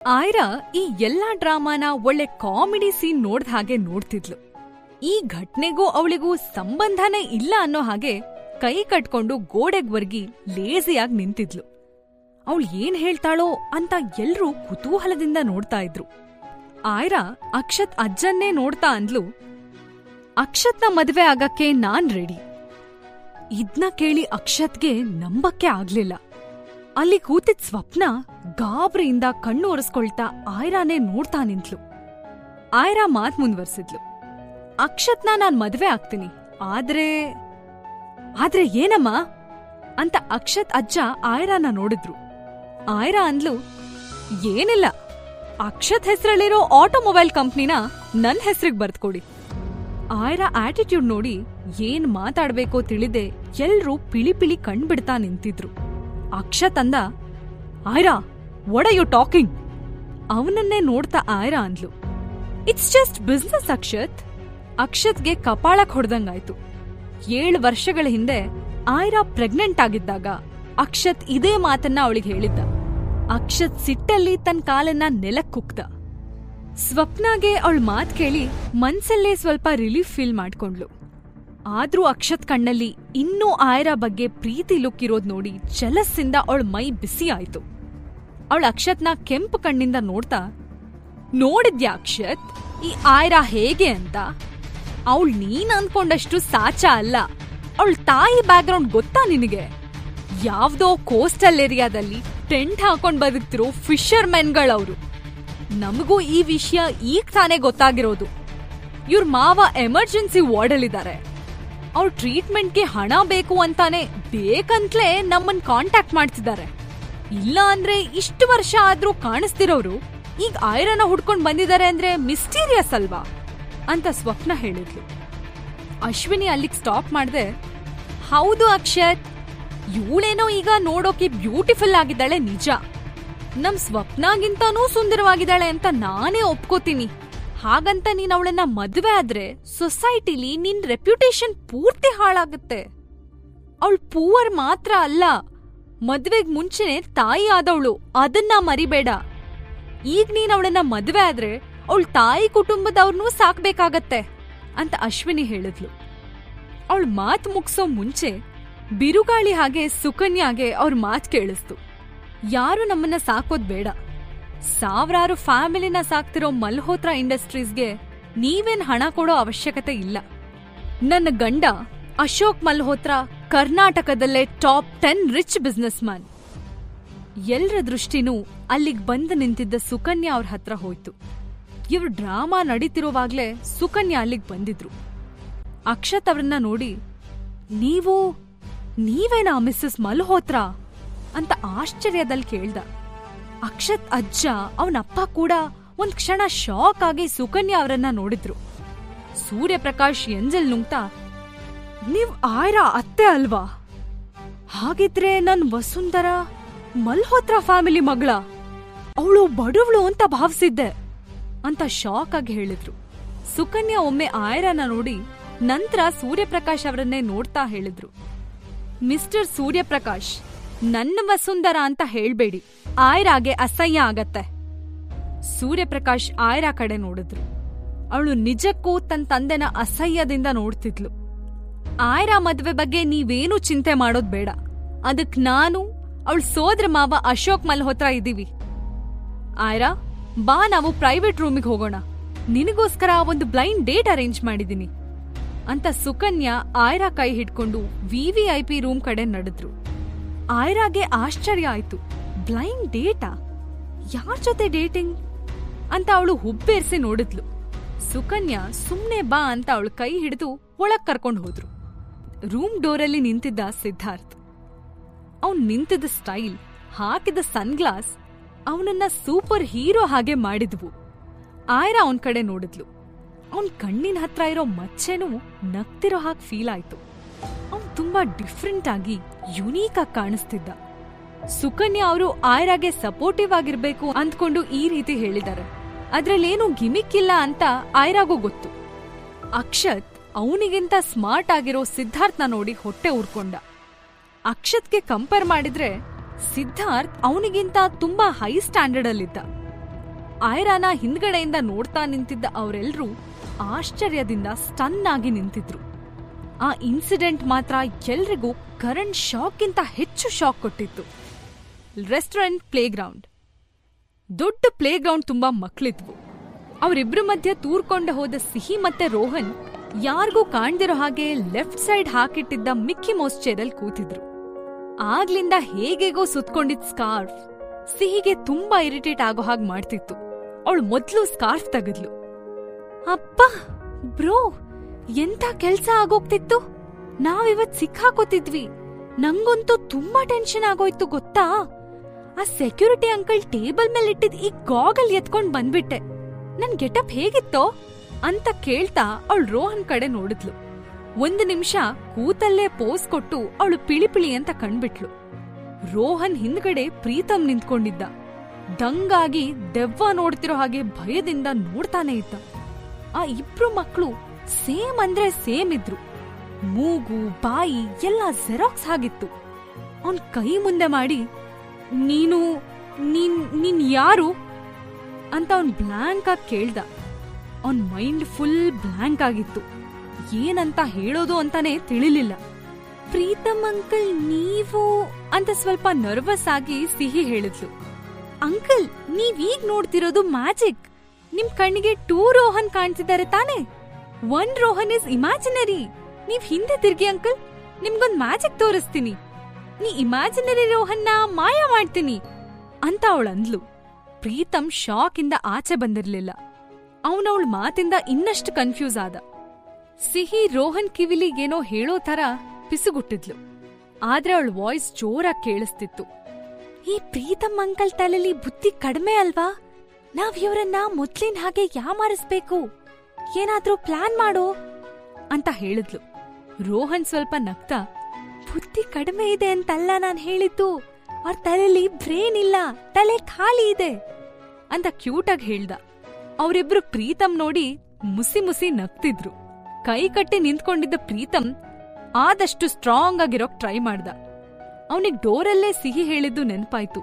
ಆಯ್ರಾ ಈ ಎಲ್ಲಾ ಡ್ರಾಮಾನ ಒಳ್ಳೆ ಕಾಮಿಡಿ ಸೀನ್ ನೋಡ್ದ ಹಾಗೆ ನೋಡ್ತಿದ್ಲು. ಈ ಘಟನೆಗೂ ಅವಳಿಗೂ ಸಂಬಂಧನೇ ಇಲ್ಲ ಅನ್ನೋ ಹಾಗೆ ಕೈ ಕಟ್ಕೊಂಡು ಗೋಡೆಗ್ ವರ್ಗಿ ಲೇಸಿಯಾಗಿ ನಿಂತಿದ್ಲು. ಅವಳು ಏನ್ ಹೇಳ್ತಾಳೋ ಅಂತ ಎಲ್ರೂ ಕುತೂಹಲದಿಂದ ನೋಡ್ತಾ ಇದ್ರು. ಆಯ್ರಾ ಅಕ್ಷತ್ ಅಜ್ಜನ್ನೇ ನೋಡ್ತಾ ಅಂದ್ಲು, ಅಕ್ಷತ್ನ ಮದ್ವೆ ಆಗಕ್ಕೆ ನಾನ್ ರೆಡಿ ಇದ್ನ ಕೇಳಿ ಅಕ್ಷತ್ಗೆ ನಂಬಕ್ಕೆ ಆಗ್ಲಿಲ್ಲ. ಅಲ್ಲಿ ಕೂತಿದ್ ಸ್ವಪ್ನ ಗಾಬ್ರಿಯಿಂದ ಕಣ್ಣು ಒರೆಸ್ಕೊಳ್ತಾ ಆಯ್ರಾನೇ ನೋಡ್ತಾ ನಿಂತ್ಲು. ಆಯ್ರಾ ಮಾತ್ ಮುಂದ್ವರ್ಸಿದ್ಲು. ಅಕ್ಷತ್ನ ನಾನ್ ಮದ್ವೆ ಆಗ್ತೀನಿ. ಆದ್ರೆ ಆದ್ರೆ ಏನಮ್ಮ? ಅಂತ ಅಕ್ಷತ್ ಅಜ್ಜ ಆಯ್ರಾನ ನೋಡಿದ್ರು. ಆಯ್ರಾ ಅಂದ್ಲು, ಏನಿಲ್ಲ. ಅಕ್ಷತ್ ಹೆಸರಲ್ಲಿರೋ ಆಟೋಮೊಬೈಲ್ ಕಂಪ್ನಿನ ನನ್ ಹೆಸರಿಗೆ ಬರ್ದ್ಕೊಡಿ. ಆಯ್ರಾ ಆಟಿಟ್ಯೂಡ್ ನೋಡಿ ಏನ್ ಮಾತಾಡ್ಬೇಕೋ ತಿಳಿದೆ ಎಲ್ರೂ ಪಿಳಿ ಪಿಳಿ ಕಣ್ಬಿಡ್ತಾ ನಿಂತಿದ್ರು. ಅಕ್ಷತ್ ತಂದ, ಆಯ್ರಾ ವಡ್ ಯು ಟಾಕಿಂಗ್ ಅವನನ್ನೇ ನೋಡ್ತಾ ಆಯ್ರಾ ಅಂದ್ಲು. It's just business Akshat. ಅಕ್ಷತ್ಗೆ ಕಪಾಳಕ್ ಹೊಡೆದಂಗಾಯ್ತು. ಏಳು ವರ್ಷಗಳ ಹಿಂದೆ ಆಯ್ರಾ ಪ್ರೆಗ್ನೆಂಟ್ ಆಗಿದ್ದಾಗ ಅಕ್ಷತ್ ಇದೇ ಮಾತನ್ನ ಅವಳಿಗೆ ಹೇಳಿದ್ದ. ಅಕ್ಷತ್ ಸಿಟ್ಟಲ್ಲಿ ತನ್ನ ಕಾಲನ್ನ ನೆಲಕ್ ಕುಕ್ತ. ಸ್ವಪ್ನಾಗೆ ಅವಳ ಮಾತ್ ಕೇಳಿ ಮನ್ಸಲ್ಲೇ ಸ್ವಲ್ಪ ರಿಲೀಫ್ ಫೀಲ್ ಮಾಡ್ಕೊಂಡ್ಲು ಆದ್ರೂ ಅಕ್ಷತ್ ಕಣ್ಣಲ್ಲಿ ಇನ್ನೂ ಆಯರ ಬಗ್ಗೆ ಪ್ರೀತಿ ಲುಕ್ ಇರೋದ್ ನೋಡಿ ಜಲಸ್ಸಿಂದ ಅವಳ ಮೈ ಬಿಸಿ ಆಯ್ತು. ಅವಳ ಅಕ್ಷತ್ನ ಕೆಂಪು ಕಣ್ಣಿಂದ ನೋಡ್ತಾ, ನೋಡಿದ್ಯಾ ಅಕ್ಷತ್? ಈ ಆಯ್ರಾ ಹೇಗೆ ಅಂತ? ಅವಳು ನೀನ್ ಅನ್ಕೊಂಡಷ್ಟು ಸಾಚ ಅಲ್ಲ. ಅವಳ ತಾಯಿ ಬ್ಯಾಕ್ಗ್ರೌಂಡ್ ಗೊತ್ತಾ ನಿನಗೆ? ಯಾವ್ದೋ ಕೋಸ್ಟಲ್ ಏರಿಯಾದಲ್ಲಿ ಟೆಂಟ್ ಹಾಕೊಂಡ್ ಬದುಕ್ತಿರೋ ಫಿಶರ್ ಮೆನ್ಗಳವ್ರು ನಮಗೂ ಈ ವಿಷಯ ಈಗ ತಾನೇ ಗೊತ್ತಾಗಿರೋದು. ಇವ್ರ ಮಾವ ಎಮರ್ಜೆನ್ಸಿ ವಾರ್ಡಲ್ಲಿದ್ದಾರೆ ಅವ್ರ ಟ್ರೀಟ್ಮೆಂಟ್ಗೆ ಹಣ ಬೇಕು ಅಂತಾನೆ ಬೇಕಂತ್ಲೇ ನಮ್ಮನ್ ಕಾಂಟ್ಯಾಕ್ಟ್ ಮಾಡ್ತಿದ್ದಾರೆ. ಇಲ್ಲ ಅಂದ್ರೆ ಇಷ್ಟು ವರ್ಷ ಆದ್ರೂ ಕಾಣಿಸ್ತಿರೋರು ಈಗ ಆಯ್ರನ ಹುಡ್ಕೊಂಡ್ ಬಂದಿದ್ದಾರೆ ಅಂದ್ರೆ ಮಿಸ್ಟೀರಿಯಸ್ ಅಲ್ವಾ? ಅಂತ ಸ್ವಪ್ನ ಹೇಳಿದ್ಲು. ಅಶ್ವಿನಿ ಅಲ್ಲಿಗೆ ಸ್ಟಾಪ್ ಮಾಡ್ದೆ, ಹೌದು ಅಕ್ಷತ್ ಇವಳೇನೋ ಈಗ ನೋಡೋಕೆ ಬ್ಯೂಟಿಫುಲ್ ಆಗಿದ್ದಾಳೆ ನಿಜ. ನಮ್ ಸ್ವಪ್ನಾಗಿಂತಾನೂ ಸುಂದರವಾಗಿದ್ದಾಳೆ ಅಂತ ನಾನೇ ಒಪ್ಕೋತೀನಿ. ಹಾಗಂತ ನೀನ್ ಅವಳನ್ನ ಮದ್ವೆ ಆದ್ರೆ ಸೊಸೈಟಿಲಿ ನಿನ್ ರೆಪ್ಯುಟೇಷನ್ ಪೂರ್ತಿ ಹಾಳಾಗುತ್ತೆ. ಅವಳು ಪೂವರ್ ಮಾತ್ರ ಅಲ್ಲ, ಮದ್ವೆಗ್ ಮುಂಚೆನೆ ತಾಯಿ ಆದವಳು, ಅದನ್ನ ಮರಿಬೇಡ. ಈಗ ನೀನ್ ಅವಳನ್ನ ಮದ್ವೆ ಆದ್ರೆ ಅವಳ ತಾಯಿ ಕುಟುಂಬದವ್ರನ್ನೂ ಸಾಕ್ಬೇಕಾಗತ್ತೆ, ಅಂತ ಅಶ್ವಿನಿ ಹೇಳಿದ್ಲು. ಅವಳ ಮಾತ್ ಮುಗ್ಸೋ ಮುಂಚೆ ಬಿರುಗಾಳಿ ಹಾಗೆ ಸುಕನ್ಯಾಗೆ ಅವ್ರ ಮಾತ್ ಕೇಳಿಸ್ತು. ಯಾರು ನಮ್ಮನ್ನ ಸಾಕೋದ್ ಬೇಡ. ಸಾವಿರಾರು ಫ್ಯಾಮಿಲಿನ ಸಾಕ್ತಿರೋ ಮಲ್ಹೋತ್ರಾ ಇಂಡಸ್ಟ್ರೀಸ್ಗೆ ನೀವೇನ್ ಹಣ ಕೊಡೋ ಅವಶ್ಯಕತೆ ಇಲ್ಲ. ನನ್ನ ಗಂಡ ಅಶೋಕ್ ಮಲ್ಹೋತ್ರಾ ಕರ್ನಾಟಕದಲ್ಲೇ top ten rich businessman ಎಲ್ರ ದೃಷ್ಟಿನೂ ಅಲ್ಲಿಗೆ ಬಂದು ನಿಂತಿದ್ದ ಸುಕನ್ಯಾ ಅವ್ರ ಹತ್ರ ಹೋಯ್ತು. ಇವ್ರ ಡ್ರಾಮಾ ನಡೀತಿರುವಾಗ್ಲೇ ಸುಕನ್ಯಾ ಅಲ್ಲಿಗೆ ಬಂದಿದ್ರು. ಅಕ್ಷತ್ ಅವ್ರನ್ನ ನೋಡಿ, ನೀವು, ನೀವೇನಾ ಮಿಸ್ಸಸ್ ಮಲ್ಹೋತ್ರಾ? ಅಂತ ಆಶ್ಚರ್ಯದಲ್ಲಿ ಕೇಳ್ದ. ಅಕ್ಷತ್ ಅಜ್ಜ ಅವನಪ್ಪ ಕೂಡ ಒಂದ್ ಕ್ಷಣ ಶಾಕ್ ಆಗಿ ಸುಕನ್ಯಾ ಅವರನ್ನ ನೋಡಿದ್ರು. ಸೂರ್ಯಪ್ರಕಾಶ್ ಎಂಜಲ್ ನುಂಗ್ತಾ, ನೀವ್ ಆಯ್ರಾ ಅತ್ತೆ ಅಲ್ವಾ? ಹಾಗಿದ್ರೆ ನನ್ ವಸುಂಧರ ಮಲ್ಹೋತ್ರಾ ಫ್ಯಾಮಿಲಿ ಮಗಳ, ಅವಳು ಬಡವಳು ಅಂತ ಭಾವಿಸಿದ್ದೆ, ಅಂತ ಶಾಕ್ ಆಗಿ ಹೇಳಿದ್ರು. ಸುಕನ್ಯಾ ಒಮ್ಮೆ ಆಯ್ರನ್ನ ನೋಡಿ ನಂತರ ಸೂರ್ಯಪ್ರಕಾಶ್ ಅವರನ್ನೇ ನೋಡ್ತಾ ಹೇಳಿದ್ರು. ಮಿಸ್ಟರ್ ಸೂರ್ಯಪ್ರಕಾಶ್ ನನ್ನ ವಸುಂಧರ ಅಂತ ಹೇಳ್ಬೇಡಿ. ಆಯ್ರಾಗೆ ಅಸಹ್ಯ ಆಗತ್ತೆ. ಸೂರ್ಯಪ್ರಕಾಶ್ ಆಯ್ರಾ ಕಡೆ ನೋಡಿದ್ರು. ಅವಳು ನಿಜಕ್ಕೂ ತನ್ನ ತಂದೆನ ಅಸಹ್ಯದಿಂದ ನೋಡ್ತಿದ್ಲು. ಆಯ್ರಾ ಮದ್ವೆ ಬಗ್ಗೆ ನೀವೇನು ಚಿಂತೆ ಮಾಡೋದ್ ಬೇಡ. ಅದಕ್ ನಾನು, ಅವಳ ಸೋದ್ರ ಮಾವ ಅಶೋಕ್ ಮಲ್ಹೋತ್ರ ಇದ್ದೀವಿ ಆಯ್ರಾ, ಬಾ ನಾವು ಪ್ರೈವೇಟ್ ರೂಮಿಗೆ ಹೋಗೋಣ. ನಿನಗೋಸ್ಕರ ಒಂದು ಬ್ಲೈಂಡ್ ಡೇಟ್ ಅರೇಂಜ್ ಮಾಡಿದ್ದೀನಿ ಅಂತ ಸುಕನ್ಯಾ ಆಯ್ರಾ ಕೈ ಹಿಡ್ಕೊಂಡು ವಿವಿಐಪಿ ರೂಮ್ ಕಡೆ ನಡೆದ್ರು. ಆಯ್ರಾಗೆ ಆಶ್ಚರ್ಯ ಆಯ್ತು. ಬ್ಲೈಂಡ್ ಡೇಟಾ? ಯಾರ್ ಜೊತೆ ಡೇಟಿಂಗ್? ಅಂತ ಅವಳು ಹುಬ್ಬೇರ್ಸಿ ನೋಡಿದ್ಲು. ಸುಕನ್ಯಾ ಸುಮ್ನೆ ಬಾ ಅಂತ ಅವಳು ಕೈ ಹಿಡಿದು ಒಳಗ್ ಕರ್ಕೊಂಡು ಹೋದ್ರು. ರೂಮ್ ಡೋರಲ್ಲಿ ನಿಂತಿದ್ದ ಸಿದ್ಧಾರ್ಥ್. ಅವ್ನ್ ನಿಂತಿದ್ದ ಸ್ಟೈಲ್, ಹಾಕಿದ ಸನ್ಗ್ಲಾಸ್, ಅವನನ್ನ ಸೂಪರ್ ಹೀರೋ ಹಾಗೆ ಮಾಡಿದ್ವು. ಆಯ್ರಾ ಅವನ್ ಕಡೆ ನೋಡಿದ್ಲು. ಅವನ್ ಕಣ್ಣಿನ ಹತ್ರ ಇರೋ ಮಚ್ಚೆನೂ ನಗ್ತಿರೋ ಹಾಗೆ ಫೀಲ್ ಆಯ್ತು. ತುಂಬಾ ಡಿಫ್ರೆಂಟ್ ಆಗಿ ಯುನೀಕ್ ಆಗಿ ಕಾಣಿಸ್ತಿದ್ದ. ಸುಕನ್ಯಾ ಅವರು ಆಯ್ರಾಗೆ ಸಪೋರ್ಟಿವ್ ಆಗಿರ್ಬೇಕು ಅಂದ್ಕೊಂಡು ಈ ರೀತಿ ಹೇಳಿದ್ದಾರೆ. ಅದ್ರಲ್ಲೇನು ಗಿಮಿಕ್ ಇಲ್ಲ ಅಂತ ಆಯ್ರಾಗೂ ಗೊತ್ತು. ಅಕ್ಷತ್ ಅವನಿಗಿಂತ ಸ್ಮಾರ್ಟ್ ಆಗಿರೋ ಸಿದ್ಧಾರ್ಥ್ನ ನೋಡಿ ಹೊಟ್ಟೆ ಉರ್ಕೊಂಡ ಅಕ್ಷತ್ಗೆ ಕಂಪೇರ್ ಮಾಡಿದ್ರೆ ಸಿದ್ಧಾರ್ಥ್ ಅವನಿಗಿಂತ ತುಂಬಾ ಹೈ ಸ್ಟ್ಯಾಂಡರ್ಡ್ ಅಲ್ಲಿದ್ದ. ಆಯ್ರಾನ ಹಿಂದ್ಗಡೆಯಿಂದ ನೋಡ್ತಾ ನಿಂತಿದ್ದ ಅವರೆಲ್ಲರೂ ಆಶ್ಚರ್ಯದಿಂದ ಸ್ಟನ್ ಆಗಿ ನಿಂತಿದ್ರು. ಆ ಇನ್ಸಿಡೆಂಟ್ ಮಾತ್ರ ಎಲ್ರಿಗೂ ಕರಣ್ ಶಾಕ್ಗಿಂತ ಹೆಚ್ಚು ಶಾಕ್ ಕೊಟ್ಟಿತ್ತು. Restaurant playground. ದೊಡ್ಡ ಪ್ಲೇಗ್ರೌಂಡ್ ತುಂಬಾ ಮಕ್ಕಳಿದ್ವು ಅವರಿಬ್ಬರ ಮಧ್ಯೆ ತೂರ್ಕೊಂಡು ಹೋದ ಸಿಹಿ ಮತ್ತೆ ರೋಹನ್ ಯಾರಿಗೂ ಕಾಣ್ದಿರೋ ಹಾಗೆ ಲೆಫ್ಟ್ ಸೈಡ್ ಹಾಕಿಟ್ಟಿದ್ದ ಮಿಕ್ಕಿ ಮೌಸ್ ಚೇರಲ್ಲಿ ಕೂತಿದ್ರು. ಆಗ್ಲಿಂದ ಹೇಗೆಗೋ ಸುತ್ಕೊಂಡಿದ್ ಸ್ಕಾರ್ಫ್ ಸಿಹಿಗೆ ತುಂಬಾ ಇರಿಟೇಟ್ ಆಗೋ ಹಾಗೆ ಮಾಡ್ತಿತ್ತು. ಅವಳು ಮೊದ್ಲು ಸ್ಕಾರ್ಫ್ ತೆಗೆದ್ಲು. ಅಪ್ಪ ಬ್ರೋ ಎಂತ ಕೆಲ್ಸ ಆಗೋಗ್ತಿತ್ತು? ನಾವಿವತ್ ಸಿಕ್ಕಾಕೋತಿದ್ವಿ. ನಂಗಂತೂ ತುಂಬಾ ಟೆನ್ಷನ್ ಆಗೋಯ್ತು ಗೊತ್ತಾ? ಆ ಸೆಕ್ಯೂರಿಟಿ ಅಂಕಲ್ ಟೇಬಲ್ ಮೇಲೆ ಇಟ್ಟಿದ್ ಈ ಗಾಗಲ್ ಎತ್ಕೊಂಡ್ ಬಂದ್ಬಿಟ್ಟೆ. ನನ್ ಗೆಟಪ್ ಹೇಗಿತ್ತೋ? ಅಂತ ಕೇಳ್ತಾ ಅವಳು ರೋಹನ್ ಕಡೆ ನೋಡಿದ್ಲು. ಒಂದು ನಿಮಿಷ ಕೂತಲ್ಲೇ ಪೋಸ್ ಕೊಟ್ಟು ಅವಳು ಪಿಳಿಪಿಳಿ ಅಂತ ಕಣ್ಬಿಟ್ಲು. ರೋಹನ್ ಹಿಂದ್ಗಡೆ ಪ್ರೀತಮ್ ನಿಂತ್ಕೊಂಡಿದ್ದ. ದಂಗಾಗಿ ದೆವ್ವ ನೋಡ್ತಿರೋ ಹಾಗೆ ಭಯದಿಂದ ನೋಡ್ತಾನೆ ಇದ್ದ. ಆ ಇಬ್ರು ಮಕ್ಕಳು ಸೇಮ್ ಅಂದ್ರೆ ಸೇಮ್ ಇದ್ರು. ಮೂಗು, ಬಾಯಿ ಎಲ್ಲ ಜೆರಾಕ್ಸ್ ಆಗಿತ್ತು. ಅವನ್ ಕೈ ಮುಂದೆ ಮಾಡಿ, ನೀನು, ನೀನ್ ಯಾರು? ಅಂತ ಅವನ್ ಬ್ಲ್ಯಾಂಕ್ ಆಗಿ ಕೇಳ್ದ. ಅವನ್ ಮೈಂಡ್ ಫುಲ್ ಬ್ಲ್ಯಾಂಕ್ ಆಗಿತ್ತು. ಏನಂತ ಹೇಳೋದು ಅಂತಾನೆ ತಿಳಿಲಿಲ್ಲ. ಪ್ರೀತಮ್ ಅಂಕಲ್, ನೀವು? ಅಂತ ಸ್ವಲ್ಪ ನರ್ವಸ್ ಆಗಿ ಸಿಹಿ ಹೇಳಿದ್ಲು. ಅಂಕಲ್, ನೀವೀಗ ನೋಡ್ತಿರೋದು ಮ್ಯಾಜಿಕ್. ನಿಮ್ ಕಣ್ಣಿಗೆ ಟೂ ರೋಹನ್ ಕಾಣ್ತಿದ್ದಾರೆ ತಾನೇ? ಒನ್ ರೋಹನ್ ಇಸ್ ಇಮ್ಯಾಜಿನರಿ ನೀವ್ ಹಿಂದೆ ತಿರ್ಗಿ ಅಂಕಲ್ ನಿಮ್ಗೊಂದ್ ಮ್ಯಾಜಿಕ್ ತೋರಿಸ್ತೀನಿ. ನೀ ಇಮ್ಯಾಜಿನರಿ ರೋಹನ್ನ ಮಾಯ ಮಾಡ್ತೀನಿ ಅಂತ ಅವಳಂದ್ಲು ಪ್ರೀತಮ್ ಶಾಕ್ ಇಂದ ಆಚೆ ಬಂದಿರ್ಲಿಲ್ಲ. ಅವನವಳ ಮಾತಿಂದ ಇನ್ನಷ್ಟು ಕನ್ಫ್ಯೂಸ್ ಆದ. ಸಿಹಿ ರೋಹನ್ ಕಿವಿಲಿಗೇನೋ ಹೇಳೋ ತರ ಪಿಸುಗುಟ್ಟಿದ್ಲು. ಆದ್ರೆ ಅವಳ ವಾಯ್ಸ್ ಜೋರಾಗಿ ಕೇಳಿಸ್ತಿತ್ತು. ಈ ಪ್ರೀತಮ್ ಅಂಕಲ್ ತಲೆಲಿ ಬುದ್ಧಿ ಕಡಿಮೆ ಅಲ್ವಾ? ನಾವ್ ಇವರನ್ನ ಮೊದ್ಲಿನ ಹಾಗೆ ಯಾಮಾರಿಸ್ಬೇಕು? ಏನಾದ್ರೂ ಪ್ಲಾನ್ ಮಾಡು ಅಂತ ಹೇಳಿದ್ಲು. ರೋಹನ್ ಸ್ವಲ್ಪ ನಗ್ತಾ, ಬುದ್ಧಿ ಕಡಿಮೆ ಇದೆ ಅಂತಲ್ಲ ನಾನ್ ಹೇಳಿದ್ದು. ಅವ್ರ ತಲೆಯಲ್ಲಿ ಬ್ರೇನ್ ಇಲ್ಲ, ತಲೆ ಖಾಲಿ ಇದೆ. ಅಂತ ಕ್ಯೂಟಾಗಿ ಹೇಳ್ದ. ಅವರಿಬ್ರು ಪ್ರೀತಮ್ ನೋಡಿ ಮುಸಿ ಮುಸಿ ನಗ್ತಿದ್ರು. ಕೈ ಕಟ್ಟಿ ನಿಂತ್ಕೊಂಡಿದ್ದ ಪ್ರೀತಮ್ ಆದಷ್ಟು ಸ್ಟ್ರಾಂಗ್ ಆಗಿರೋಕ್ ಟ್ರೈ ಮಾಡ್ದ. ಅವನಿಗೆ ಡೋರಲ್ಲೇ ಸಿಹಿ ಹೇಳಿದ್ದು ನೆನಪಾಯ್ತು.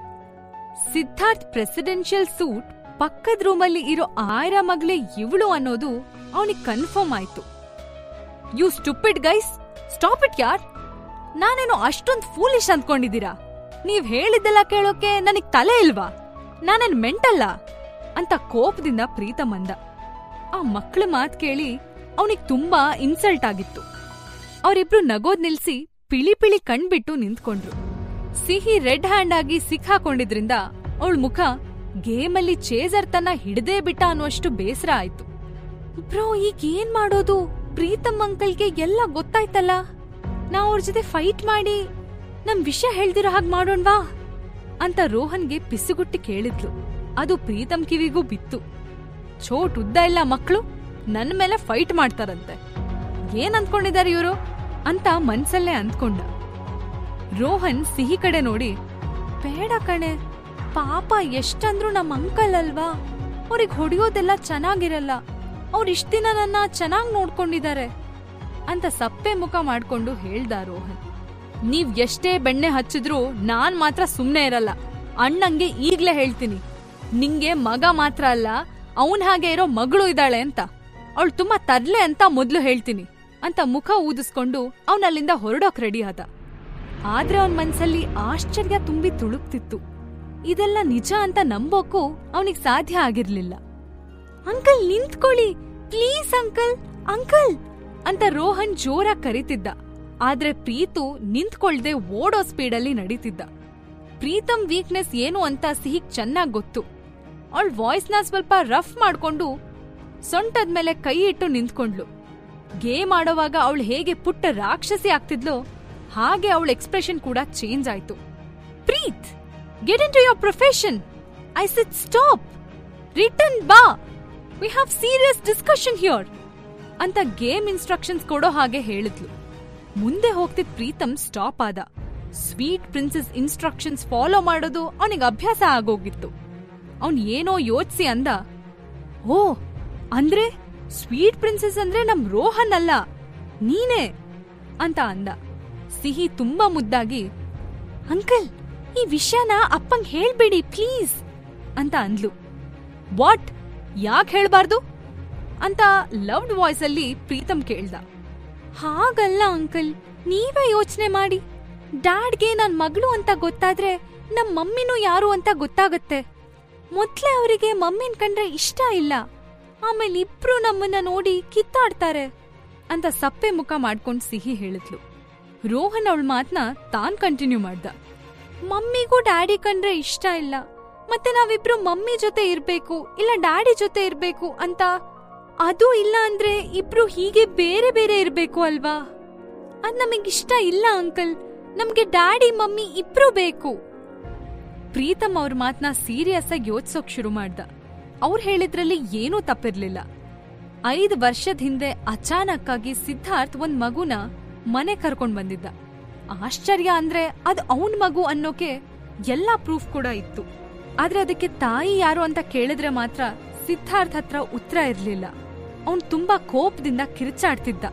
ಸಿದ್ಧಾರ್ಥ್ ಪ್ರೆಸಿಡೆನ್ಷಿಯಲ್ ಸೂಟ್ ಪಕ್ಕದ ರೂಮಲ್ಲಿ ಇರೋ ಆಯ್ರ ಮಗ್ಲೆ ಇವಳು ಅನ್ನೋದು ಅವನಿಗೆ ಕನ್ಫರ್ಮ್ ಆಯ್ತು. You stupid guys stop it ಯಾರ್? ನಾನೇನು ಅಷ್ಟೊಂದು ಫೂಲಿಶ್ ಅಂದ್ಕೊಂಡಿದ್ದೀರಾ ನೀವ್ ಹೇಳಿದ್ದೆಲ್ಲ ಕೇಳೋಕೆ ನನಗ್ ತಲೆ ಇಲ್ವಾ? ನಾನೇನ್ ಮೆಂಟಲ್ಲ ಅಂತ ಕೋಪದಿಂದ ಪ್ರೀತಮ್ ಅಂದ ಆ ಮಕ್ಳ ಮಾತ್ ಕೇಳಿ ಅವನಿಗೆ ತುಂಬಾ ಇನ್ಸಲ್ಟ್ ಆಗಿತ್ತು. ಅವರಿಬ್ರು ನಗೋದ್ ನಿಲ್ಸಿ ಪಿಳಿ ಪಿಳಿ ಕಣ್ಬಿಟ್ಟು ನಿಂತ್ಕೊಂಡ್ರು. ಸಿಹಿ ರೆಡ್ ಹ್ಯಾಂಡ್ ಆಗಿ ಸಿಕ್ಕಾಕೊಂಡಿದ್ರಿಂದ ಅವಳ ಮುಖ ಗೇಮಲ್ಲಿ ಚೇಜರ್ ತನ್ನ ಹಿಡ್ದೇ ಬಿಟ್ಟ ಅನ್ನುವಷ್ಟು ಬೇಸರ ಆಯ್ತು. ಬ್ರೋ, ಈಗ ಏನ್ ಮಾಡೋದು? ಪ್ರೀತಮ್ ಅಂಕಲ್ಗೆ ಎಲ್ಲ ಗೊತ್ತಾಯ್ತಲ್ಲ? ನಾವ್ ಅವ್ರ ಜೊತೆ ಫೈಟ್ ಮಾಡಿ ನಮ್ ವಿಷಯ ಹೇಳ್ದಿರೋ ಹಾಗೆ ಮಾಡೋಣ್ವಾ? ಅಂತ ರೋಹನ್ಗೆ ಪಿಸುಗುಟ್ಟಿ ಕೇಳಿದ್ಲು. ಅದು ಪ್ರೀತಮ್ ಕಿವಿಗೂ ಬಿತ್ತು. ಚೋಟ್ ಉದ್ದ ಇಲ್ಲ ಮಕ್ಕಳು ನನ್ ಮೇಲೆ ಫೈಟ್ ಮಾಡ್ತಾರಂತೆ. ಏನ್ ಅಂದ್ಕೊಂಡಿದ್ದಾರೆ ಇವರು? ಅಂತ ಮನ್ಸಲ್ಲೇ ಅಂದ್ಕೊಂಡ. ರೋಹನ್ ಸಿಹಿ ಕಡೆ ನೋಡಿ, ಬೇಡ ಕಣೆ, ಪಾಪ ಎಷ್ಟಂದ್ರು ನಮ್ಮ ಅಂಕಲ್ ಅಲ್ವಾ? ಅವ್ರಿಗೆ ಹೊಡೆಯೋದೆಲ್ಲ ಚೆನ್ನಾಗಿರಲ್ಲ. ಅವ್ರ ಇಷ್ಟ ದಿನ ನನ್ನ ಚೆನ್ನಾಗಿ ನೋಡ್ಕೊಂಡಿದ್ದಾರೆ ಅಂತ ಸಪ್ಪೆ ಮುಖ ಮಾಡ್ಕೊಂಡು ಹೇಳ್ದ ರೋಹನ್. ನೀವ್ ಎಷ್ಟೇ ಬೆಣ್ಣೆ ಹಚ್ಚಿದ್ರು ನಾನ್ ಮಾತ್ರ ಸುಮ್ನೆ ಇರಲ್ಲ. ಅಣ್ಣಂಗೆ ಈಗ್ಲೇ ಹೇಳ್ತೀನಿ. ನಿಂಗೆ ಮಗ ಮಾತ್ರ ಅಲ್ಲ, ಅವನ್ ಹಾಗೆ ಇರೋ ಮಗಳು ಇದ್ದಾಳೆ ಅಂತ. ಅವಳು ತುಂಬಾ ತರ್ಲೆ ಅಂತ ಮೊದ್ಲು ಹೇಳ್ತೀನಿ ಅಂತ ಮುಖ ಊದಿಸ್ಕೊಂಡು ಅವನಲ್ಲಿಂದ ಹೊರಡೋಕ್ ರೆಡಿ ಆದ. ಆದ್ರೆ ಅವನ್ ಮನ್ಸಲ್ಲಿ ಆಶ್ಚರ್ಯ ತುಂಬಿ ತುಳುಕ್ತಿತ್ತು. ಇದೆಲ್ಲ ನಿಜ ಅಂತ ನಂಬೋಕು ಅವನಿಗೆ ಸಾಧ್ಯ ಆಗಿರ್ಲಿಲ್ಲ. ಅಂಕಲ್ ನಿಂತ್ಕೊಳ್ಳಿ. ಪ್ಲೀಸ್ ಅಂಕಲ್ ಅಂಕಲ್ ಅಂತ ರೋಹನ್ ಜೋರಾಗಿ ಕರೀತಿದ್ದ. ಆದ್ರೆ ಪ್ರೀತು ನಿಂತ್ಕೊಳ್ದೆ ಓಡೋ ಸ್ಪೀಡಲ್ಲಿ ನಡೀತಿದ್ದ. ಪ್ರೀತಮ್ ವೀಕ್ನೆಸ್ ಏನು ಅಂತ ಸಿಹಿಗ್ ಚೆನ್ನಾಗ್ ಗೊತ್ತು. ಅವಳ ವಾಯ್ಸ್ನ ಸ್ವಲ್ಪ ರಫ್ ಮಾಡ್ಕೊಂಡು ಸೊಂಟದ ಮೇಲೆ ಕೈ ಇಟ್ಟು ನಿಂತ್ಕೊಂಡ್ಲು ಗೇಮ್ ಆಡೋವಾಗ ಅವಳು ಹೇಗೆ ಪುಟ್ಟ ರಾಕ್ಷಸಿ ಆಗ್ತಿದ್ಲೋ ಹಾಗೆ ಅವಳ ಎಕ್ಸ್ಪ್ರೆಷನ್ ಕೂಡ ಚೇಂಜ್ ಆಯ್ತು. Preeth get into your profession I sit stop return ಬಾ. We have serious discussion here ಅಂತ ಗೇಮ್ ಇನ್ಸ್ಟ್ರಕ್ಷನ್ಸ್ ಕೊಡೋ ಹಾಗೆ ಹೇಳಿದ್ಲು. ಮುಂದೆ ಹೋಗ್ತಿದ್ ಪ್ರೀತಮ್ ಸ್ಟಾಪ್ ಆದ. ಸ್ವೀಟ್ ಪ್ರಿನ್ಸಸ್ ಇನ್ಸ್ಟ್ರಕ್ಷನ್ಸ್ ಫಾಲೋ ಮಾಡೋದು ಅವನಿಗೆ ಅಭ್ಯಾಸ ಆಗೋಗಿತ್ತು. ಅವನ್ ಏನೋ ಯೋಚಿಸಿ ಅಂದ. ಓ, ಅಂದ್ರೆ ಸ್ವೀಟ್ ಪ್ರಿನ್ಸಸ್ ಅಂದ್ರೆ ನಮ್ ರೋಹನ್ ಅಲ್ಲ, ನೀನೇ? ಅಂತ ಅಂದ. ಸಿಹಿ ತುಂಬಾ ಮುದ್ದಾಗಿ, ಅಂಕಲ್, ಈ ವಿಷಯನ ಅಪ್ಪಂಗ್ ಹೇಳ್ಬೇಡಿ ಪ್ಲೀಸ್ ಅಂತ ಅಂದ್ಲು. ವಾಟ್ ಯಾಕೆ ಹೇಳ್ಬಾರ್ದು? ಅಂತ ಲವ್ಡ್ ವಾಯ್ಸ್ ಅಲ್ಲಿ ಪ್ರೀತಮ್ ಕೇಳ್ದ. ಹಾಗಲ್ಲ ಅಂಕಲ್, ನೀವೇ ಯೋಚನೆ ಮಾಡಿ. ಡ್ಯಾಡ್ಗೆ ನನ್ ಮಗಳು ಅಂತ ಗೊತ್ತಾದ್ರೆ ನಮ್ ಮಮ್ಮಿನೂ ಯಾರು ಅಂತ ಗೊತ್ತಾಗತ್ತೆ. ಮೊದ್ಲೇ ಅವರಿಗೆ ಮಮ್ಮಿನ್ ಕಂಡ್ರೆ ಇಷ್ಟ ಇಲ್ಲ. ಆಮೇಲೆ ಇಬ್ರು ನಮ್ಮನ್ನ ನೋಡಿ ಕಿತ್ತಾಡ್ತಾರೆ ಅಂತ ಸಪ್ಪೆ ಮುಖ ಮಾಡ್ಕೊಂಡು ಸಿಹಿ ಹೇಳಿದ್ಲು. ರೋಹನ್ ಅವಳ ಮಾತನ್ನ ತಾನ್ ಕಂಟಿನ್ಯೂ ಮಾಡ್ದ. ಮಮ್ಮಿಗೂ ಡ್ಯಾಡಿ ಕಂಡ್ರೆ ಇಷ್ಟ ಇಲ್ಲ. ಮತ್ತೆ ನಾವಿಬ್ರು ಮಮ್ಮಿ ಜೊತೆ ಇರ್ಬೇಕು, ಇಲ್ಲ ಡ್ಯಾಡಿ ಜೊತೆ ಇರ್ಬೇಕು ಅಂತ ಅದು ಇಲ್ಲ ಅಂದ್ರೆ ಇಬ್ರು ಹೀಗೆ ಬೇರೆ ಬೇರೆ ಇರ್ಬೇಕು ಅಲ್ವಾ? ಅದ್ ನಮಗಿಷ್ಟ ಇಲ್ಲ, ಅಂಕಲ್. ನಮ್ಗೆ ಡ್ಯಾಡಿ, ಮಮ್ಮಿ ಇಬ್ರು ಬೇಕು. ಪ್ರೀತಮ್ ಅವ್ರ ಮಾತನ್ನ ಸೀರಿಯಸ್ ಆಗಿ ಯೋಚಿಸೋಕ್ ಶುರು ಮಾಡ್ದ. ಅವ್ರು ಹೇಳಿದ್ರಲ್ಲಿ ಏನೂ ತಪ್ಪಿರ್ಲಿಲ್ಲ. ಐದ್ ವರ್ಷದ ಹಿಂದೆ ಅಚಾನಕ್ ಆಗಿ ಸಿದ್ಧಾರ್ಥ್ ಒಂದ್ ಮಗುನ ಮನೆ ಕರ್ಕೊಂಡ್ ಬಂದಿದ್ದ. ಆಶ್ಚರ್ಯ ಅಂದ್ರೆ ಅದ್ ಅವನ್ ಮಗು ಅನ್ನೋಕೆ ಎಲ್ಲಾ ಪ್ರೂಫ್ ಕೂಡ ಇತ್ತು. ಆದ್ರೆ ಅದಕ್ಕೆ ತಾಯಿ ಯಾರು ಅಂತ ಕೇಳಿದ್ರೆ ಮಾತ್ರ ಸಿದ್ಧಾರ್ಥ್ ಹತ್ರ ಉತ್ತರ ಇರ್ಲಿಲ್ಲ. ಅವನ್ ತುಂಬಾ ಕೋಪದಿಂದ ಕಿರ್ಚಾಡ್ತಿದ್ದ.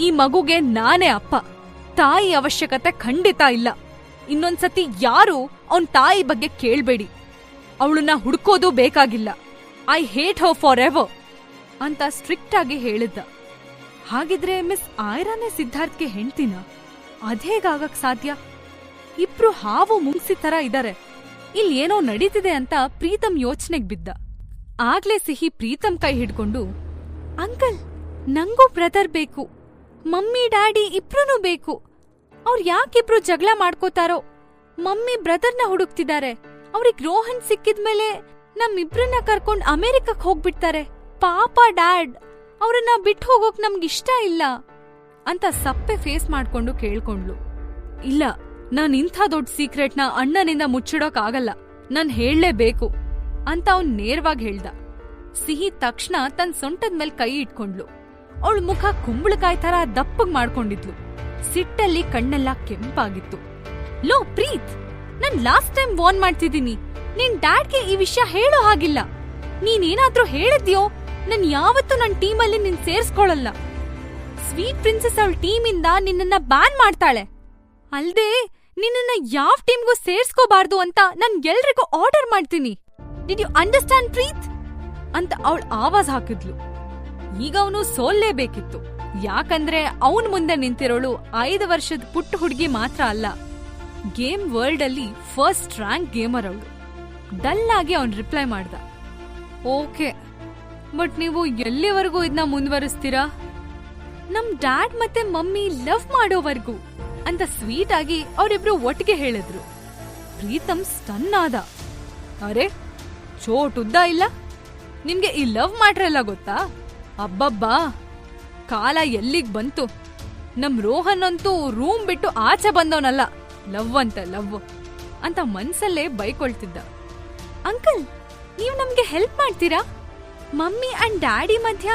ಈ ಮಗುಗೆ ನಾನೇ ಅಪ್ಪ. ತಾಯಿ ಅವಶ್ಯಕತೆ ಖಂಡಿತ ಇಲ್ಲ. ಇನ್ನೊಂದ್ಸತಿ ಯಾರು ಅವನ್ ತಾಯಿ ಬಗ್ಗೆ ಕೇಳ್ಬೇಡಿ. ಅವಳನ್ನ ಹುಡ್ಕೋದು ಬೇಕಾಗಿಲ್ಲ. ಐ ಹೇಟ್ ಹೋ ಫಾರ್ ಎವರ್ ಅಂತ ಸ್ಟ್ರಿಕ್ಟ್ ಆಗಿ ಹೇಳಿದ್ದ. ಹಾಗಿದ್ರೆ ಮಿಸ್ ಆಯ್ರಾನೇ ಸಿದ್ಧಾರ್ಥ್ಗೆ ಹೆಂಡ್ತಿನ? ಅದೇಗಾಗಕ್ ಸಾಧ್ಯ? ಇಬ್ರು ಹಾವು ಮುಂಗ್ಸಿ ತರ ಇದಾರೆ. ಇಲ್ಲಿ ಏನೋ ನಡೀತಿದೆ ಅಂತ ಪ್ರೀತಮ್ ಯೋಚನೆಗ್ ಬಿದ್ದ. ಆಗ್ಲೇ ಸಿಹಿ ಪ್ರೀತಮ್ ಕೈ ಹಿಡ್ಕೊಂಡು, ಅಂಕಲ್, ನಂಗೂ ಬ್ರದರ್ ಬೇಕು. ಮಮ್ಮಿ, ಡ್ಯಾಡಿ ಇಬ್ರು ಬೇಕು. ಅವ್ರ್ ಯಾಕಿಬ್ರು ಜಗಳ ಮಾಡ್ಕೋತಾರೋ? ಮಮ್ಮಿ ಬ್ರದರ್ನ ಹುಡುಕ್ತಿದ್ದಾರೆ. ಅವ್ರಿಗ್ ರೋಹನ್ ಸಿಕ್ಕಿದ್ಮೇಲೆ ನಮ್ಮಿಬ್ರನ್ನ ಕರ್ಕೊಂಡ್ ಅಮೆರಿಕಕ್ ಹೋಗ್ಬಿಡ್ತಾರೆ. ಪಾಪ ಡ್ಯಾಡ್, ಅವ್ರನ್ನ ಬಿಟ್ಟು ಹೋಗೋಕ್ ನಮ್ಗಿಷ್ಟ ಇಲ್ಲ. ಅಂತ ಸಪ್ಪೆ ಫೇಸ್ ಮಾಡ್ಕೊಂಡು ಕೇಳ್ಕೊಂಡ್ಲು ಇಲ್ಲ ನಾನ್ ಇಂಥ ದೊಡ್ಡ ಸೀಕ್ರೆಟ್ನ ಅಣ್ಣನಿಂದ ಮುಚ್ಚಿಡೋಕ್ ಆಗಲ್ಲ ನಾನ್ ಹೇಳಲೇಬೇಕು ಅಂತ ಅವ್ನ್ ನೇರವಾಗಿ ಹೇಳ್ದ. ಸಿಹಿ ತಕ್ಷಣ ತನ್ ಸೊಂಟದ ಮೇಲೆ ಕೈ ಇಟ್ಕೊಂಡ್ಲು. ಅವಳ ಮುಖ ಕುಂಬಳಕಾಯಿ ತರ ದಪ್ಪಗ್ ಮಾಡ್ಕೊಂಡಿದ್ಲು. ಸಿಟ್ಟಲ್ಲಿ ಕಣ್ಣೆಲ್ಲ ಕೆಂಪಾಗಿತ್ತು. ಲೋ, ಪ್ರೀತ್! ನನ್ ಲಾಸ್ಟ್ ಟೈಮ್ ವಾರ್ನ್ ಮಾಡ್ತಿದ್ದೀನಿ. ನಿನ್ ಡ್ಯಾಡ್ಗೆ ಈ ವಿಷಯ ಹೇಳೋ ಹಾಗಿಲ್ಲ. ನೀನೇನಾದ್ರೂ ಹೇಳಿದ್ಯೋ? ನನ್ ಯಾವತ್ತೂ ನನ್ ಟೀಮಲ್ಲಿ ನಿನ್ ಸೇರ್ಸ್ಕೊಳಲ್ಲ. ಸ್ವೀಟ್ ಪ್ರಿನ್ಸೆಸ್ ಅವಳ ಟೀಮಿಂದ ನಿನ್ನನ್ನ ಬ್ಯಾನ್ ಮಾಡ್ತಾಳೆ. ಅಲ್ದೇ ನಿನ್ನನ್ನ ಯಾವ ಟೀಮ್ಗೂ ಸೇರ್ಸ್ಕೋಬಾರ್ದು ಅಂತ ನಾನ್ ಎಲ್ರಿಗೂ ಆರ್ಡರ್ ಮಾಡ್ತೀನಿ. Did you understand Preeth? ಅಂತ ಅವಳು ಆವಾಜ್ ಹಾಕಿದ್ಲು. ಈಗ ಅವನು ಸೋಲ್ಲೇಬೇಕಿತ್ತು. ಯಾಕಂದ್ರೆ ಅವನ್ ಮುಂದೆ ನಿಂತಿರೋಳು ಐದು ವರ್ಷದ ಪುಟ್ಟ ಹುಡುಗಿ ಮಾತ್ರ ಅಲ್ಲ. ಗೇಮ್ ವರ್ಲ್ಡ್ ಅಲ್ಲಿ ಫಸ್ಟ್ ರ್ಯಾಂಕ್ ಗೇಮರ್ ಅವಳು. ಡಲ್ ಆಗಿ ಅವನ್ ರಿಪ್ಲೈ ಮಾಡ್ದ. ಓಕೆ, ಬಟ್ ನೀವು ಎಲ್ಲಿವರೆಗೂ ಇದನ್ನ ಮುಂದುವರಿಸ್ತೀರಾ? ನಮ್ ಡ್ಯಾಡ್ ಮತ್ತೆ ಮಮ್ಮಿ ಲವ್ ಮಾಡೋವರ್ಗೂ. ಅಂತ ಸ್ವೀಟ್ ಆಗಿ ಅವರಿಬ್ರು ಒಟ್ಟಿಗೆ ಹೇಳಿದ್ರು. ಪ್ರೀತಮ್ ಸ್ಟನ್ ಆದ. ಅರೆ, ಚೋಟ್ ಉದ್ದ ಇಲ್ಲ? ನಿಮ್ಗೆ ಈ ಲವ್ ಮಾಡ್ರಲ್ಲ ಗೊತ್ತಾ? ಅಬ್ಬಬ್ಬಾ! ಕಾಲ ಎಲ್ಲಿಗ್ ಬಂತು? ನಮ್ ರೋಹನ್ ಅಂತೂ ರೂಮ್ ಬಿಟ್ಟು ಆಚೆ ಬಂದವನಲ್ಲ. ಲವ್ ಅಂತ ಲವ್ ಅಂತ ಮನ್ಸಲ್ಲೇ ಬೈಕೊಳ್ತಿದ್ದ. ಅಂಕಲ್, ನೀವು ನಮ್ಗೆ ಹೆಲ್ಪ್ ಮಾಡ್ತೀರಾ? ಮಮ್ಮಿ ಅಂಡ್ ಡ್ಯಾಡಿ ಮಧ್ಯ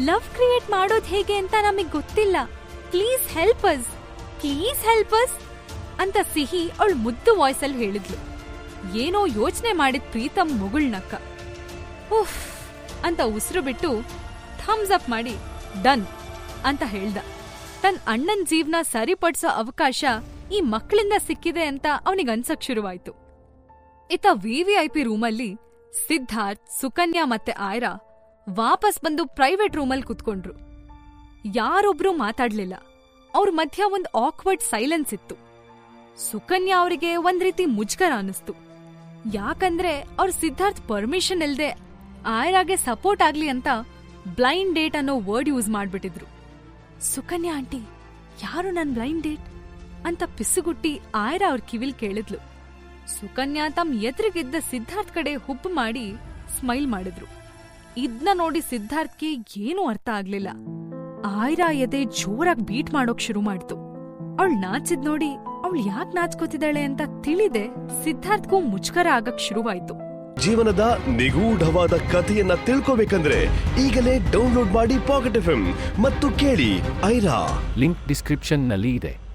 ಲವ್ ಕ್ರಿಯೇಟ್ ಮಾಡೋದ್ ಹೇಗೆ ಅಂತ ನಮಗ್ ಗೊತ್ತಿಲ್ಲ. Please help us please help us ಅಂತ ಸಿಹಿ ಅವಳು ಮುದ್ದು ವಾಯ್ಸಲ್ಲಿ ಹೇಳಿದ್ಲು. ಏನೋ ಯೋಚನೆ ಮಾಡಿದ ಪ್ರೀತಮ್ ಮುಗುಳ್ನಕ್ಕ ಉಫ್ ಅಂತ ಉಸಿರು ಬಿಟ್ಟು ಥಮ್ಸ್ ಅಪ್ ಮಾಡಿ ಡನ್ ಅಂತ ಹೇಳ್ದ. ತನ್ನ ಅಣ್ಣನ ಜೀವನ ಸರಿಪಡಿಸೋ ಅವಕಾಶ ಈ ಮಕ್ಕಳಿಂದ ಸಿಕ್ಕಿದೆ ಅಂತ ಅವನಿಗೆ ಅನ್ಸಕ್ ಶುರುವಾಯ್ತು. ಇತ್ತ ವಿವಿಐಪಿ ರೂಮಲ್ಲಿ ಸಿದ್ಧಾರ್ಥ್, ಸುಕನ್ಯಾ ಮತ್ತೆ ಆಯ್ರಾ ವಾಪಸ್ ಬಂದು ಪ್ರೈವೇಟ್ ರೂಮಲ್ಲಿ ಕುತ್ಕೊಂಡ್ರು. ಯಾರೊಬ್ರೂ ಮಾತಾಡ್ಲಿಲ್ಲ. ಅವ್ರ ಮಧ್ಯ ಒಂದ್ ಆಕ್ವರ್ಡ್ ಸೈಲೆನ್ಸ್ ಇತ್ತು. ಸುಕನ್ಯಾ ಅವರಿಗೆ ಒಂದ್ ರೀತಿ ಮುಜುಗರ ಅನಿಸ್ತು ಯಾಕಂದ್ರೆ ಅವ್ರ ಸಿದ್ಧಾರ್ಥ್ ಪರ್ಮಿಷನ್ ಇಲ್ದೆ ಆಯ್ರಾಗೆ ಸಪೋರ್ಟ್ ಆಗ್ಲಿ ಅಂತ ಬ್ಲೈಂಡ್ ಡೇಟ್ ಅನ್ನೋ ವರ್ಡ್ ಯೂಸ್ ಮಾಡ್ಬಿಟ್ಟಿದ್ರು. ಸುಕನ್ಯಾ ಆಂಟಿ, ಯಾರು ನನ್ ಬ್ಲೈಂಡ್ ಡೇಟ್ ಅಂತ ಪಿಸುಗುಟ್ಟಿ ಆಯರ ಅವ್ರ ಕಿವಿಲ್ ಕೇಳಿದ್ಲು. ಸುಕನ್ಯಾ ತಮ್ಮ ಎದುರಿಗಿದ್ದ ಸಿದ್ಧಾರ್ಥ್ ಕಡೆ ಹುಬ್ಬು ಮಾಡಿ ಸ್ಮೈಲ್ ಮಾಡಿದ್ರು. ಇದ್ನ ನೋಡಿ ಸಿದ್ಧಾರ್ಥ್ಗೆ ಏನೂ ಅರ್ಥ ಆಗ್ಲಿಲ್ಲ. ಆಯ್ರಾ ಎದೆ ಜೋರಾಗಿ ಬೀಟ್ ಮಾಡೋಕ್ ಶುರು ಮಾಡ್ತು. ಅವಳು ನಾಚಿದ್ ನೋಡಿ ಅವಳು ಯಾಕೆ ನಾಚ್ಕೋತಿದ್ದಾಳೆ ಅಂತ ತಿಳಿದೆ ಸಿದ್ಧಾರ್ಥ್ಗೂ ಮುಚ್ಕರ ಆಗಕ್ ಶುರುವಾಯ್ತು. ಜೀವನದ ನಿಗೂಢವಾದ ಕಥೆಯನ್ನ ತಿಳ್ಕೋಬೇಕಂದ್ರೆ ಈಗಲೇ ಡೌನ್ಲೋಡ್ ಮಾಡಿ ಪಾಕೆಟ್ ಎಫ್ ಮತ್ತು ಕೇಳಿ ಐರಾ. ಲಿಂಕ್ ಡಿಸ್ಕ್ರಿಪ್ಷನ್ನಲ್ಲಿ ಇದೆ.